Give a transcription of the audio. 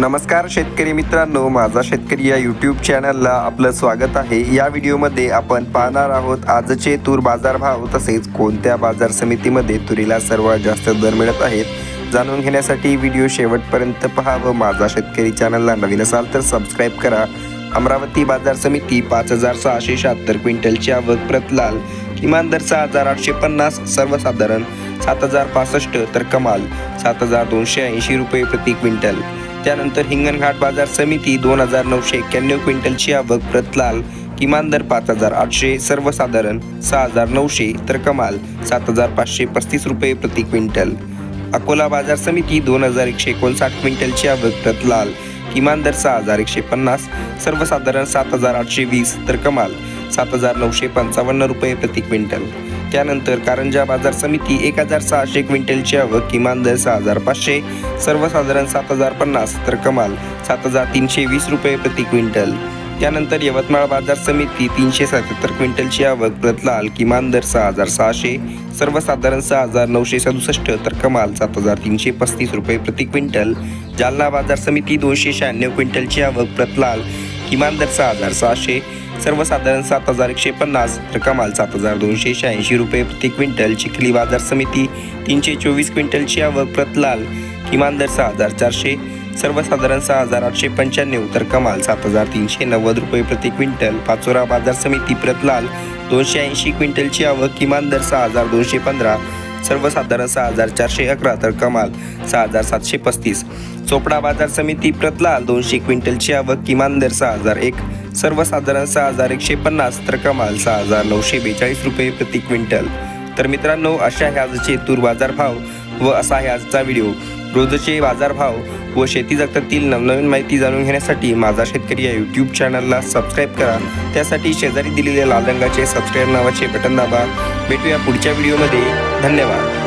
नमस्कार शेतकरी मित्रांनो माझा शेतकरी या यूट्यूब चॅनलला आपलं स्वागत आहे. या व्हिडिओमध्ये आपण पाहणार आहोत आजचे तूर बाजारभाव तसेच कोणत्या बाजार समितीमध्ये तुरीला सर्वात जास्त दर मिळत आहेत जाणून घेण्यासाठी व्हिडिओ शेवटपर्यंत पहा व माझा शेतकरी चॅनलला नवीन असाल तर सबस्क्राईब करा. अमरावती बाजार समिती पाच हजार सहाशे शहात्तर क्विंटलची आवक प्रत लाल किमान दर सहा हजार आठशे पन्नास सर्वसाधारण सात हजार पासष्ट तर कमाल सात हजार दोनशे ऐंशी रुपये प्रति क्विंटल. त्यानंतर हिंगणघाट बाजार समिती दोन हजार नऊशे एक्क्याण्णव क्विंटलची आवक प्रतलाल किमान दर पाच हजार आठशे सर्वसाधारण सहा हजार नऊशे तर कमाल सात हजार पाचशे पस्तीस रुपये प्रति क्विंटल. अकोला बाजार समिती दोन हजार एकशे एकोणसाठ क्विंटलची आवक प्रतलाल किमान दर सहा हजार एकशे पन्नास सर्वसाधारण सात हजार आठशे वीस तर कमाल सात हजार नऊशे पंचावन्न रुपये प्रति क्विंटल. त्यानंतर कारंजा बाजार समिती एक हजार सहाशे क्विंटलची आवक किमान दर सहा हजार पाचशे सर्वसाधारण सात हजार पन्नास तर कमाल सात हजार तीनशे वीस रुपये प्रति क्विंटल. त्यानंतर यवतमाळ बाजार समिती तीनशे सत्याहत्तर क्विंटलची आवक प्रतलाल किमान दर सहा हजार सहाशे सर्वसाधारण सहा हजार नऊशे सदुसष्ट तर कमाल सात हजार तीनशे पस्तीस रुपये प्रति क्विंटल. जालना बाजार समिती दोनशे शहाण्णव क्विंटलची आवक प्रतलाल किमान दर सहा हजार सहाशे सर्वसाधारण सात हजार एकशे पन्नास तर कमाल सात हजार दोनशे शहाऐंशी रुपये प्रति क्विंटल. चिखली बाजार समिती तीनशे चोवीस क्विंटलची आवक प्रतलाल किमान दर सहा हजार चारशे सर्वसाधारण सहा हजार आठशे पंच्याण्णव तर कमाल सात हजार तीनशे नव्वद रुपये प्रति क्विंटल. पाचोरा बाजार समिती प्रतलाल दोनशे ऐंशी क्विंटलची आवक किमान दर सहा हजार दोनशे पंधरा. सर्वसाधारण सहा हजार चारशे अकरा तर कमाल सहा हजार सातशे पस्तीस. चोपडा बाजार समिती प्रतलाल दोनशे क्विंटलची आवक किमान दर सहा हजार एक. सर्वसाधारण सहा हजार एकशे पन्नास तर कमाल सहा हजार नऊशे बेचाळीस रुपये प्रति क्विंटल. तर मित्रांनो अशा ह्या आजचे तूर बाजारभाव व असा आहे आजचा व्हिडिओ. रोजचे बाजारभाव व शेती जगतातील नवनवीन माहिती जाणून घेण्यासाठी माझा शेतकरी या यूट्यूब चॅनलला सबस्क्राईब करा. त्यासाठी शेजारी दिलेल्या लाल रंगाचे सबस्क्राईब नावाचे बटन दाबा. भेटूया पुढच्या व्हिडिओमध्ये. धन्यवाद.